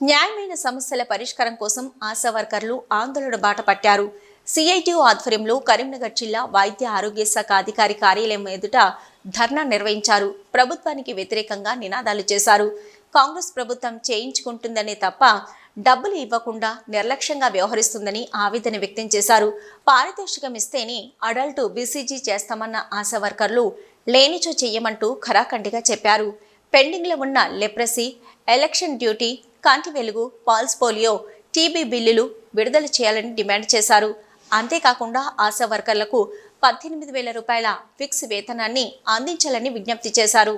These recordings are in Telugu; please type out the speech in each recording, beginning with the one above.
న్యాయమైన సమస్యల పరిష్కారం కోసం ఆశా వర్కర్లు ఆందోళన బాట పట్టారు. సిఐటియు ఆధ్వర్యంలో కరీంనగర్ జిల్లా వైద్య ఆరోగ్య శాఖ అధికారి కార్యాలయం ఎదుట ధర్నా నిర్వహించారు. ప్రభుత్వానికి వ్యతిరేకంగా నినాదాలు చేశారు. కాంగ్రెస్ ప్రభుత్వం చేయించుకుంటుందనే తప్ప డబ్బులు ఇవ్వకుండా నిర్లక్ష్యంగా వ్యవహరిస్తుందని ఆవేదన వ్యక్తం చేశారు. పారితోషికం ఇస్తేనే అడల్ట్ బీసీజీ చేస్తామన్న ఆశా వర్కర్లు లేనిచో చెయ్యమంటూ ఖరాఖండిగా చెప్పారు. పెండింగ్లో ఉన్న లెప్రసీ ఎలక్షన్ డ్యూటీ కాంతి వెలుగు పాల్స్ పోలియో టీబీ బిల్లులు విడుదల చేయాలని డిమాండ్ చేశారు. అంతేకాకుండా ఆశా వర్కర్లకు పద్దెనిమిది వేల రూపాయల ఫిక్స్ వేతనాన్ని అందించాలని విజ్ఞప్తి చేశారు.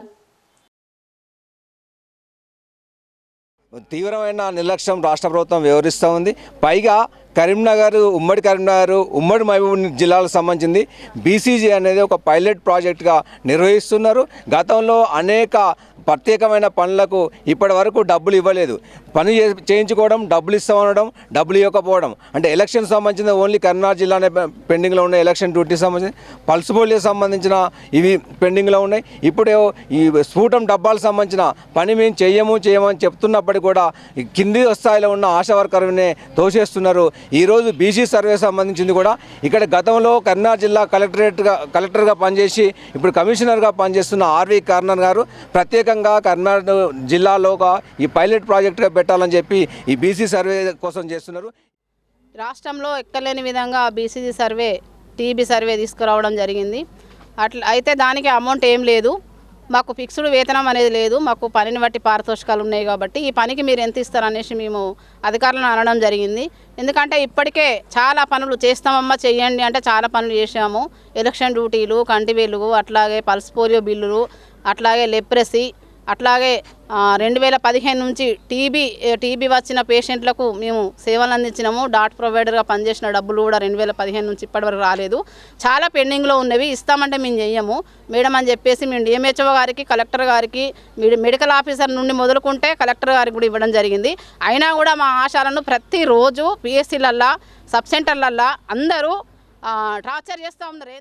తీవ్రమైన నిర్లక్ష్యం రాష్ట్ర ప్రభుత్వం వివరిస్తూ ఉంది. పైగా కరీంనగర్ ఉమ్మడి కరీంనగర్ ఉమ్మడి మహబూబ్ జిల్లాలకు సంబంధించింది. బీసీజీ అనేది ఒక పైలట్ ప్రాజెక్ట్గా నిర్వహిస్తున్నారు. గతంలో అనేక ప్రత్యేకమైన పనులకు ఇప్పటి వరకు డబ్బులు ఇవ్వలేదు. పని చేయించుకోవడం డబ్బులు ఇస్తామనడం డబ్బులు ఇవ్వకపోవడం. అంటే ఎలక్షన్ సంబంధించిన ఓన్లీ కరీంనగర్ జిల్లానే పెండింగ్లో ఉన్న ఎలక్షన్ డ్యూటీ సంబంధించి పల్స్ పోలియో సంబంధించిన ఇవి పెండింగ్లో ఉన్నాయి. ఇప్పుడు ఈ స్ఫూటం డబ్బాలకు సంబంధించిన పని మేము చేయము చేయమని చెప్తున్నప్పటికీ కూడా కింది స్థాయిలో ఉన్న ఆశా వర్కర్నే తోసేస్తున్నారు. ఈరోజు బీసీ సర్వే సంబంధించింది కూడా ఇక్కడ గతంలో కరీంనగర్ జిల్లా కలెక్టరేట్గా కలెక్టర్గా పనిచేసి ఇప్పుడు కమిషనర్గా పనిచేస్తున్న ఆర్వి కర్ణన్ గారు ప్రత్యేక ప్రత్యేకంగా కర్నాటక జిల్లాలో ఈ పైలట్ ప్రాజెక్టుగా పెట్టాలని చెప్పి ఈ బీసీ సర్వే కోసం చేస్తున్నారు. రాష్ట్రంలో ఎక్కలేని విధంగా బీసీసీ సర్వే టీబీ సర్వే తీసుకురావడం జరిగింది. అట్లా అయితే దానికి అమౌంట్ ఏం లేదు. మాకు ఫిక్స్డ్ వేతనం అనేది లేదు. మాకు పనిని బట్టి పారితోషికాలు ఉన్నాయి కాబట్టి ఈ పనికి మీరు ఎంత ఇస్తారు అనేసి మేము అధికారులను అనడం జరిగింది. ఎందుకంటే ఇప్పటికే చాలా పనులు చేస్తామమ్మా చెయ్యండి అంటే చాలా పనులు చేసాము ఎలక్షన్ డ్యూటీలు కంటి వెలుగు అట్లాగే పల్స్ పోలియో బిల్లులు అట్లాగే లెప్రసీ అట్లాగే రెండు వేల పదిహేను నుంచి టీబీ టీబీ వచ్చిన పేషెంట్లకు మేము సేవలు అందించినాము. డాట్ ప్రొవైడర్గా పనిచేసిన డబ్బులు కూడా రెండు వేల పదిహేను నుంచి ఇప్పటివరకు రాలేదు. చాలా పెండింగ్లో ఉన్నవి ఇస్తామంటే మేము చెయ్యము. మేడం అని చెప్పేసి మేము డిఎంహెచ్ఓ గారికి కలెక్టర్ గారికి మెడికల్ ఆఫీసర్ నుండి మొదలుకుంటే కలెక్టర్ గారికి కూడా ఇవ్వడం జరిగింది. అయినా కూడా మా ఆశాలను ప్రతిరోజు పిఎస్సీలల్లా సబ్ సెంటర్లల్లా అందరూ టార్చర్ చేస్తూ ఉన్నారు.